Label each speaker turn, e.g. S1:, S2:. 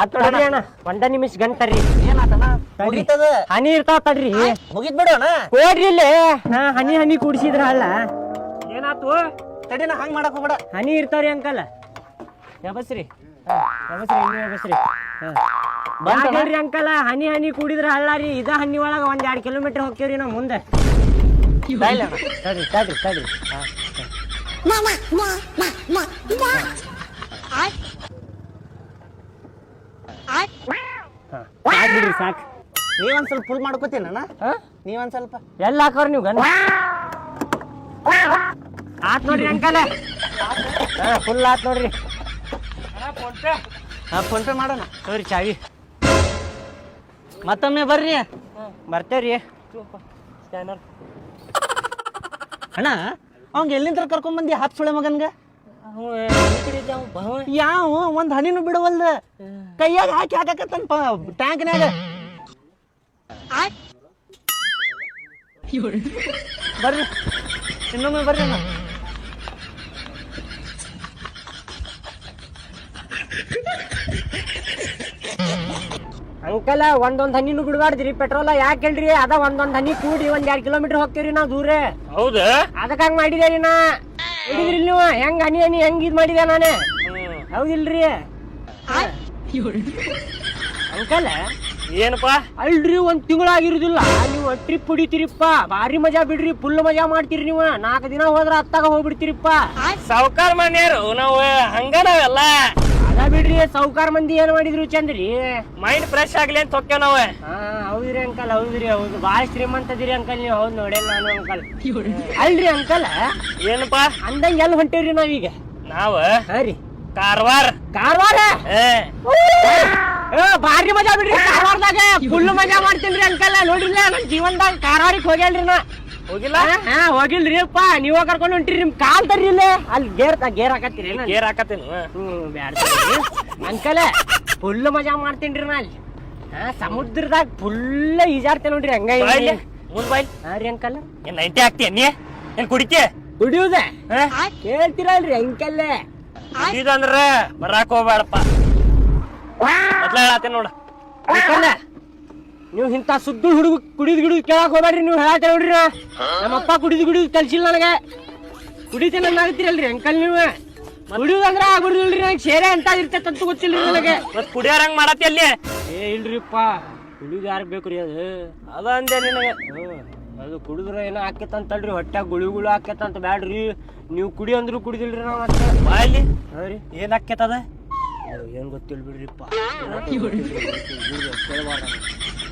S1: ಆತ್ ತಡ್ರಿ ಅಣ್ಣ ಒಂದ ನಿಮಿಷ ಗಂಟರಿ
S2: ಏನಾತಣ್ಣ? ಮುಗೀತದ?
S1: ಹನಿ ಇರ್ತಾವ ತಡ್ರಿ.
S2: ಮುಗಿತ್ ಅಣ್ಣ.
S1: ಕೊಡ್ರಿ ಇಲ್ಲಿ. ನಾ ಹನಿ ಹನಿ ಕುಡಿಸಿದ್ರ ಅಲ್ಲ.
S2: ಏನಾತು? ತಡಿನ ಹಂಗ್ ಮಾಡಕ್ ಹೋಗ್ಬೇಡ.
S1: ಹನಿ ಇರ್ತಾವ್ರಿ ಅಂಕಲ್. ಯಬಸ್ರಿ ಯಬಸ್ರಿ ಇನ್ನು ಯಬಸ್ರಿ? ಬಂದ್ರಿ ಅಂಕಲ್ ಹನಿ ಹನಿ ಕುಡಿದ್ರ ಅಲ್ಲ ರೀ. ಇದ ಹನಿ ಒಳಗ ಒಂದ್ ಎರಡ್ ಕಿಲೋಮೀಟರ್ ಹೋಗ್ತೇವ್ರಿ ನಾವ್ ಮುಂದೆ. ತಡ್ರಿ ತಡ್ರಿ ತಡ್ರಿ. ಸಾಕ್.
S2: ನೀವೊಂದ್ ಸ್ವಲ್ಪ ಫುಲ್ ಮಾಡ್ಕೋತೀನ
S1: ಹಾ?
S2: ನೀವೊಂದ್ ಸ್ವಲ್ಪ.
S1: ಎಲ್ಲ ಹಾಕೋರ್ ನೀವು ಗನ್ ಆತ್ ನೋಡ್ರಿ ಅಂಕಲ್. ಹಾ ಫುಲ್ ಆತ್ ನೋಡ್ರಿ.
S2: ಹಾ ಫೋನ್ ಪೇ ಮಾಡೋಣ.
S1: ತೋರಿ ಚಾವಿ.
S2: ಮತ್ತೊಮ್ಮೆ ಬರ್ರಿ.
S1: ಬರ್ತೇವ್ರಿ ಸ್ಕ್ಯಾನರ್
S2: ಅಣ್ಣ ಅವ್ಗೆ ಎಲ್ಲಿಂದ ಕರ್ಕೊಂಡ್ ಬಂದಿ ಹತ್ ಸುಳೆ ಮಗನ್ಗ? ಯಾವ ಒಂದ್ ಹನಿನೂ ಬಿಡವಲ್ದ? ಕೈಯಾಗ ಹಾಕಿ ಹಾಕಕತ್ತನ್ ಟ್ಯಾಂಕ್ನ್ಯಾಗ ಬರ್ರಿ. ಇನ್ನೊಮ್ಮೆ ಬರ್ರಿ ಅಣ್ಣ.
S1: ಅಂಕಲ್ ಒಂದೊಂದ್ ಹನಿನೂ ಬಿಡಬಾರ್ದ್ರಿ. ಪೆಟ್ರೋಲ್ ಯಾಕೆ ಹೇಳ್ರಿ? ಅದ ಒಂದೊಂದ್ ಹನಿ ಕೂಡಿ ಒಂದ್ ಎರಡ್ ಕಿಲೋಮೀಟರ್ ಹೋಗ್ತೇವ್ರಿ ನಾವ್ ದೂರ.
S2: ಹೌದಾ?
S1: ಅದಕ್ಕೆ ಹಂಗ್ ಮಾಡಿದೇರಿ ನಾ? ಹಿಡಿದ್ರಿ ನೀವು? ಹೆಂಗ್ ಹನಿ ಹನಿ ಹೆಂಗ್ ಇದ್ ಮಾಡಿದೆ ನಾನೇ? ಹೌದಿಲ್ರಿ? ಅಂಕಲ್
S2: ಏನಪ್ಪ?
S1: ಅಲ್ರಿ ಒಂದ್ ತಿಂಗಳಾಗಿರುದಿಲ್ಲ. ನೀವು ಟ್ರಿಪ್ ಹೊಡಿತೀರಿಪ್ಪ ಭಾರಿ ಮಜಾ ಬಿಡ್ರಿ ಫುಲ್ ಮಜಾ ಮಾಡ್ತೀರಿ ನೀವು. ನಾಲ್ಕು ದಿನ ಹೋದ್ರ ಹತ್ತಾಗ ಹೋಗ್ಬಿಡ್ತೀರಿಪ್ಪ.
S2: ಸಾವುಕಾರ ಮನೆಯರು ನಾವು ಹಂಗ ನಾವೆಲ್ಲ.
S1: ಅದ ಬಿಡ್ರಿ ಸೌಕಾರ ಮಂದಿ ಏನ್ ಮಾಡಿದ್ರು ಚಂದ್ರಿ?
S2: ಮೈಂಡ್ ಫ್ರೆಶ್ ಆಗ್ಲಿ ಅಂತ ಹೊಕ್ಕೇವ್ ನಾವು.
S1: ಹಾ ಹೌದ್ರಿ ಅಂಕಲ್ ಹೌದ್ರಿ ಹೌದು. ಬಾಳ ಶ್ರೀಮಂತ ಅದಿರಿ ಅಂಕಲ್ ನೀವು. ಹೌದ್ ನೋಡೇನ್ ನಾನು ಅಂಕಲ್. ಅಲ್ರಿ ಅಂಕಲ್?
S2: ಏನಪ್ಪ?
S1: ಅಂದಂಗ ಎಲ್ಲಿ ಹೊಂಟೇವ್ರಿ ನಾವೀಗ?
S2: ನಾವ
S1: ಹರಿ ರೀ.
S2: ಕಾರವಾರ.
S1: ಕಾರವಾರ?
S2: ಏ,
S1: ಭಾರಿ ಮಜಾ ಬಿಡ್ರಿ ಕಾರವಾರದಾಗ ಫುಲ್ ಮಜಾ ಮಾಡ್ತೀನಿ ಅಂಕಲ್. ನೋಡ್ರಿ ನನ್ ಜೀವನದಾಗ ಕಾರವಾರಿಗೆ ಹೋಗ್ಯಾಳ್ರಿ ನಾ.
S2: ಹೋಗಿಲ್ಲ?
S1: ಹಾ ಹೋಗಿಲ್ರಿ ಅಪ್ಪ. ನೀವ ಕರ್ಕೊಂಡು ಹೊಂಟ್ರಿ ನಿಮ್ ಕಾಲ್ ತರ್ರಿ ಇಲ್ಲೇ. ಅಲ್ಲಿ ಗೇರ್ ಗೇರ್ ಹಾಕತ್ತೀರಿ
S2: ಗೇರ್ ಹಾಕತ್ತೇನು.
S1: ಹ್ಮ್ ಬ್ಯಾಡ ಅಂಕಲ್ ಫುಲ್ ಮಜಾ ಮಾಡ್ತೀನ್ರಿ ನಾ ಅಲ್ಲಿ. ಹಾ ಸಮುದ್ರದಾಗ ಫುಲ್ ಈಜಾಡ್ತೇನೆ ನೋಡ್ರಿ ಹಂಗ
S2: ಮುಂದ್ ಬಾಯ್
S1: ಹಾ ರೀ ಅಂಕಲ್.
S2: ಏನ್ ನೈಂಟಿ ಹಾಕ್ತಿ ನೀ? ಏನ್ ಕುಡಿತೀಯ
S1: ಕುಡಿಯೋದ? ಕೇಳ್ತೀರಲ್ರಿ ಅಂಕಲ್.
S2: ಇದಂದ್ರ ಬರಾಕ್ ಹೋಗ್ಬೇಡಪ್ಪ. ಮೊದ್ಲ ಹೇಳತ್ತೇನ್ ನೋಡ.
S1: ನೀವು ಇಂಥ ಸುದ್ದು ಹುಡುಗ ಕುಡಿದ್ ಗಿಡಿದ್ ಕೇಳಕ್ ಹೋಗ್ಬೇಡ್ರಿ ನೀವು ಹೇಳತ್ತೆ ನೋಡ್ರಿ ನಾ. ನಮ್ಮಪ್ಪ ಕುಡಿದ್ ಗಿಡಿದ್ ಕಲ್ಸಿಲ್ಲ ನನಗೆ. ಕುಡಿತೇನೆ ಆಗ್ತೀರಲ್ರಿ ಅಂಕಲ್ ನೀವು. ಕುಡಿಯುದಂದ್ರ ಆಗ್ಬಿಡುದಿಲ್ರಿ ನನಗೆ ಸೇರೆ ಅಂತ ಇರ್ತೈತೆ ಅಂತ ಗೊತ್ತಿಲ್ರಿ ನನಗೆ.
S2: ಮತ್ ಕುಡಿಯೋರಂಗ್ ಮಾಡತ್ತೆ ಅಲ್ಲಿ?
S1: ಏ ಇಲ್ರಿಪ್ಪ ಕುಡಿದು ಯಾರು ಬೇಕ್ರಿ ಅದು?
S2: ಅದ ಅಂದೆ ನಿನಗೆ.
S1: ಹ್ಮ್. ಅದು ಕುಡಿದ್ರೆ ಏನೋ ಆಕೇತಂತಲ್ರಿ ಹೊಟ್ಯಾಗ ಗುಳಿಗುಳು ಆಕೇತಂತ ಬ್ಯಾಡ್ರಿ. ನೀವು ಕುಡಿ ಅಂದ್ರು ಕುಡಿದಿಲ್ರಿ ನಾವು ಮತ್ತೆ.
S2: ಬಾಯಲ್ಲಿ?
S1: ಹಾ ರೀ.
S2: ಏನ್ ಹಾಕ್ಯತದ
S1: ಏನ್ ಗೊತ್ತಿಲ್ಲ ಬಿಡ್ರಿಪ್ಪ.